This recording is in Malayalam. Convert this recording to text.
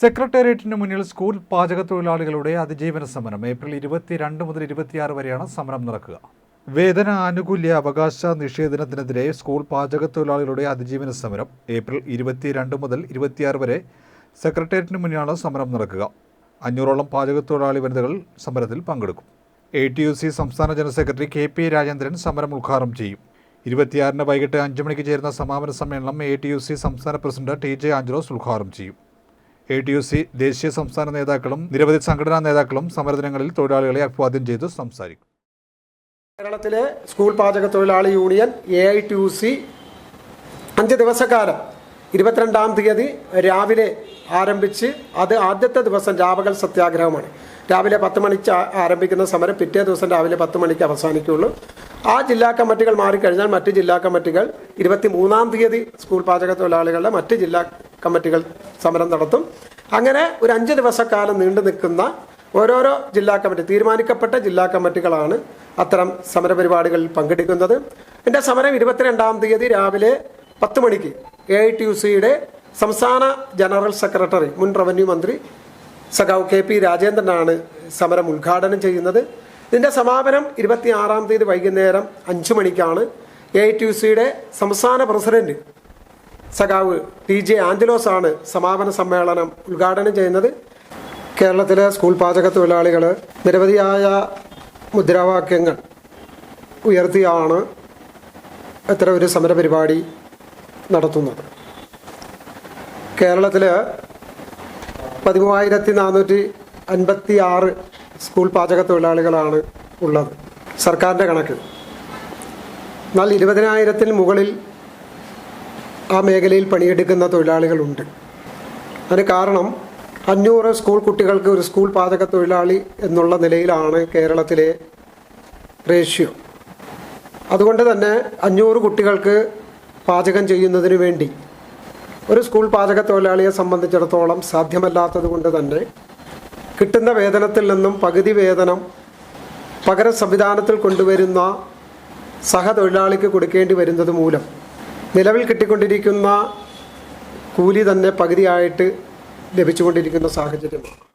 സെക്രട്ടേറിയറ്റിന് മുന്നിൽ സ്കൂൾ പാചക തൊഴിലാളികളുടെ അതിജീവന സമരം. ഏപ്രിൽ ഇരുപത്തിരണ്ട് മുതൽ ഇരുപത്തിയാറ് വരെയാണ് സമരം നടക്കുക. വേതന ആനുകൂല്യ അവകാശ നിഷേധനത്തിനെതിരെ സ്കൂൾ പാചക തൊഴിലാളികളുടെ അതിജീവന സമരം. ഏപ്രിൽ ഇരുപത്തിരണ്ട് മുതൽ ഇരുപത്തിയാറ് വരെ സെക്രട്ടേറിയറ്റിന് മുന്നിലാണ് സമരം നടക്കുക. അഞ്ഞൂറോളം പാചക തൊഴിലാളി വനിതകൾ സമരത്തിൽ പങ്കെടുക്കും. എ ടി യു സി സംസ്ഥാന general secretary K P Rajendran സമരം ഉദ്ഘാടനം ചെയ്യും. ഇരുപത്തിയാറിന് വൈകിട്ട് അഞ്ച് മണിക്ക് ചേരുന്ന സമാപന സമ്മേളനം എ ടി യു സി സംസ്ഥാന പ്രസിഡന്റ് ടി ജെ ആഞ്ചലോസ് ഉദ്ഘാടനം ചെയ്യും. എ ടി യു സി ദേശീയ സംസ്ഥാന നേതാക്കളും നിരവധി സംഘടനാ നേതാക്കളും സമരദിനങ്ങളിൽ തൊഴിലാളികളെ അഭിവാദ്യം ചെയ്ത് സംസാരിക്കും. കേരളത്തിലെ സ്കൂൾ പാചക തൊഴിലാളി union A I T U C അഞ്ച് ദിവസക്കാലം ഇരുപത്തിരണ്ടാം തീയതി രാവിലെ ആരംഭിച്ച് അത് ആദ്യത്തെ ദിവസം രാപകൽ സത്യാഗ്രഹമാണ്. രാവിലെ പത്ത് മണിക്ക് ആരംഭിക്കുന്ന സമരം പിറ്റേ ദിവസം രാവിലെ പത്ത് മണിക്ക് അവസാനിക്കുകയുള്ളൂ. ആ ജില്ലാ കമ്മിറ്റികൾ മാറിക്കഴിഞ്ഞാൽ മറ്റ് ജില്ലാ കമ്മിറ്റികൾ ഇരുപത്തി മൂന്നാം തീയതി സ്കൂൾ പാചക തൊഴിലാളികളുടെ മറ്റ് ജില്ലാ കമ്മിറ്റികൾ സമരം നടത്തും. അങ്ങനെ ഒരു അഞ്ച് ദിവസക്കാലം നീണ്ടു നിൽക്കുന്ന ഓരോരോ ജില്ലാ കമ്മിറ്റി തീരുമാനിക്കപ്പെട്ട ജില്ലാ കമ്മിറ്റികളാണ് അത്തരം സമരപരിപാടികളിൽ പങ്കെടുക്കുന്നത്. എന്റെ സമരം ഇരുപത്തിരണ്ടാം തീയതി രാവിലെ പത്ത് മണിക്ക് എ ഐ ടി യു സിയുടെ സംസ്ഥാന ജനറൽ സെക്രട്ടറി മുൻ റവന്യൂ മന്ത്രി സഖാവ് കെ പി രാജേന്ദ്രനാണ് സമരം ഉദ്ഘാടനം ചെയ്യുന്നത്. ഇതിന്റെ സമാപനം ഇരുപത്തിയാറാം തീയതി വൈകുന്നേരം അഞ്ച് മണിക്കാണ് എ ഐ ടി യു സിയുടെ സംസ്ഥാന പ്രസിഡന്റ് സഖാവ് ടി ജെ ആഞ്ചലോസ് ആണ് സമാപന സമ്മേളനം ഉദ്ഘാടനം ചെയ്യുന്നത്. കേരളത്തിലെ സ്കൂൾ പാചക തൊഴിലാളികൾ നിരവധിയായ മുദ്രാവാക്യങ്ങൾ ഉയർത്തിയാണ് ഇത്തരം ഒരു സമരപരിപാടി നടത്തുന്നത്. കേരളത്തിൽ പതിമൂവായിരത്തി നാനൂറ്റി അൻപത്തി ആറ് സ്കൂൾ പാചക തൊഴിലാളികളാണ് ഉള്ളത്. സർക്കാരിന്റെ കണക്ക് എന്നാൽ ഇരുപതിനായിരത്തിന് മുകളിൽ ആ മേഖലയിൽ പണിയെടുക്കുന്ന തൊഴിലാളികളുണ്ട്. അതിന് കാരണം അഞ്ഞൂറ് സ്കൂൾ കുട്ടികൾക്ക് ഒരു സ്കൂൾ പാചക തൊഴിലാളി എന്നുള്ള നിലയിലാണ് കേരളത്തിലെ റേഷ്യോ. അതുകൊണ്ട് തന്നെ അഞ്ഞൂറ് കുട്ടികൾക്ക് പാചകം ചെയ്യുന്നതിന് വേണ്ടി ഒരു സ്കൂൾ പാചക തൊഴിലാളിയെ സംബന്ധിച്ചിടത്തോളം സാധ്യമല്ലാത്തത് കൊണ്ട് തന്നെ കിട്ടുന്ന വേതനത്തിൽ നിന്നും പകുതി വേതനം പകര സംവിധാനത്തിൽ കൊണ്ടുവരുന്ന സഹതൊഴിലാളിക്ക് കൊടുക്കേണ്ടി വരുന്നത് മൂലം. നിലവിൽ കിട്ടിക്കൊണ്ടിരിക്കുന്ന കൂലി തന്നെ പകുതിയായിട്ട് ലഭിച്ചുകൊണ്ടിരിക്കുന്ന സാഹചര്യമാണ്.